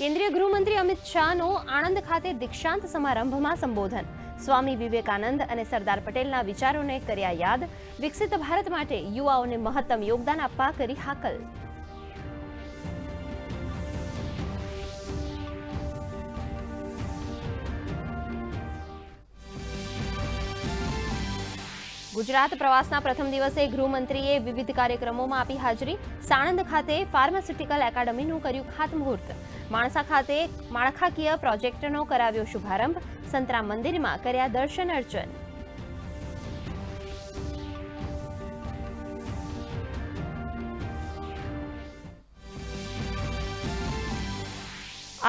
કેન્દ્રીય ગૃહમંત્રી અમિત શાહનો આણંદ ખાતે દીક્ષાંત સમારંભમાં સંબોધન. સ્વામી વિવેકાનંદ અને સરદાર પટેલના વિચારોને કર્યા યાદ. વિકસિત ભારત માટે યુવાઓને મહત્તમ યોગદાન આપવા કરી હાકલ. ગુજરાત પ્રવાસના પ્રથમ દિવસે ગૃહમંત્રીએ વિવિધ કાર્યક્રમોમાં આપી હાજરી. સાણંદ ખાતે ફાર્માસ્યુટિકલ એકેડમીનું કર્યું ખાતમુહૂર્ત. માણસા ખાતે માળખાકીય પ્રોજેક્ટનો કરાવ્યો શુભારંભ. સંતરામ મંદિરમાં કર્યા દર્શન અર્ચન.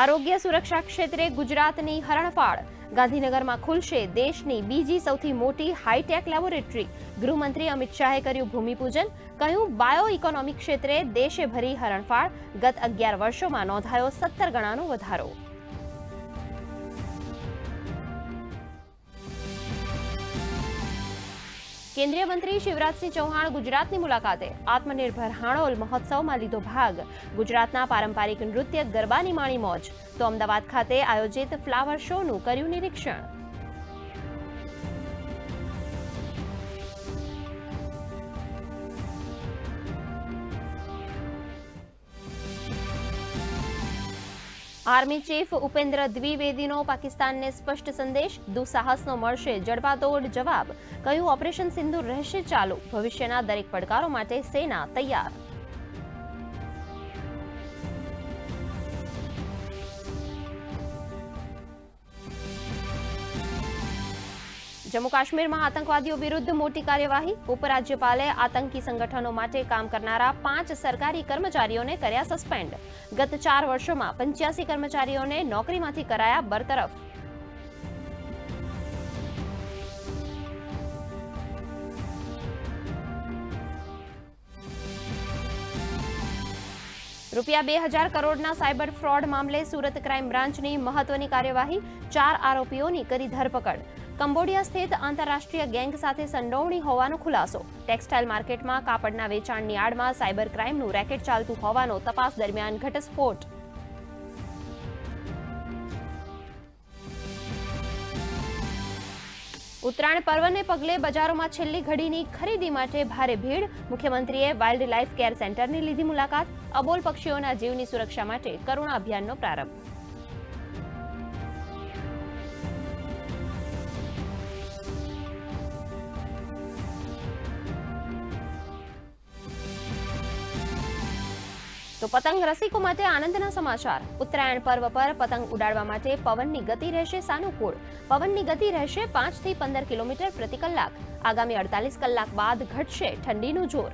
આરોગ્ય સુરક્ષા ક્ષેત્રે ગુજરાતની હરણફાળ. ગાંધીનગરમાં ખુલશે દેશની બીજી સૌથી મોટી હાઈટેક લેબોરેટરી ગૃહમંત્રી અમિત શાહે કર્યું ભૂમિપૂજન. કહ્યું બાયો ઇકોનોમી ક્ષેત્રે દેશે ભરી હરણફાળ ગત અગિયાર વર્ષોમાં નોંધાયો સત્તર ગણાનો વધારો. કેન્દ્રીય મંત્રી શિવરાજસિંહ ચૌહાણ ગુજરાતની મુલાકાતે આત્મનિર્ભર હાણોલ મહોત્સવમાં લીધો ભાગ. ગુજરાતના પારંપરિક નૃત્ય ગરબાની માણી મોજ. તો અમદાવાદ ખાતે આયોજિત ફ્લાવર શોનું કર્યું નિરીક્ષણ. આર્મી ચીફ ઉપેન્દ્ર દ્વિવેદીનો પાકિસ્તાનને સ્પષ્ટ સંદેશ, દુસાહસનો મળશે જડબાતોડ જવાબ. કહ્યું, ઓપરેશન સિંધુ રહેશે ચાલુ. ભવિષ્યના દરેક પડકારો માટે સેના તૈયાર. જમ્મુ કાશ્મીરમાં આતંકવાદીઓ વિરુદ્ધ મોટી કાર્યવાહી ઉપરાજ્યપાલે આતંકી સંગઠનો માટે કામ કરનારા પાંચ સરકારી કર્મચારીઓને કર્યા સસ્પેન્ડ ગત ચાર વર્ષોમાં પંચ્યાસી કર્મચારીઓને નોકરીમાંથી કરાયા બરતરફ રૂપિયા બે હજાર કરોડના સાયબર ફ્રોડ મામલે સુરત ક્રાઇમ બ્રાન્ચની મહત્વની કાર્યવાહી ચાર આરોપીઓની કરી ધરપકડ કંબોડિયા સ્થિત આંતરરાષ્ટ્રીય ગેંગ સાથે સંડોવણી હોવાનો ખુલાસો. ટેક્સટાઇલ માર્કેટમાં કાપડના વેચાણની આડમાં સાયબર ક્રાઇમનું રેકેટ ચાલતું હોવાનો તપાસ દરમિયાન ઘટસ્ફોટ. ઉત્તરાયણ પર્વને પગલે બજારોમાં છેલ્લી ઘડીની ખરીદી માટે ભારે ભીડ. મુખ્યમંત્રીએ વાઇલ્ડ લાઇફ કેર સેન્ટરની લીધી મુલાકાત. અબોલ પક્ષીઓના જીવની સુરક્ષા માટે કરુણા અભિયાનનો પ્રારંભ. તો પતંગ રસિકો માટે આનંદના સમાચાર. ઉત્તરાયણ પર્વ પર પતંગ ઉડાડવા માટે પવનની ગતિ રહેશે સાનુકૂળ. પવનની ગતિ રહેશે પાંચથી પંદર કિલોમીટર પ્રતિ કલાક. આગામી અડતાલીસ કલાક બાદ ઘટશે ઠંડીનું જોર.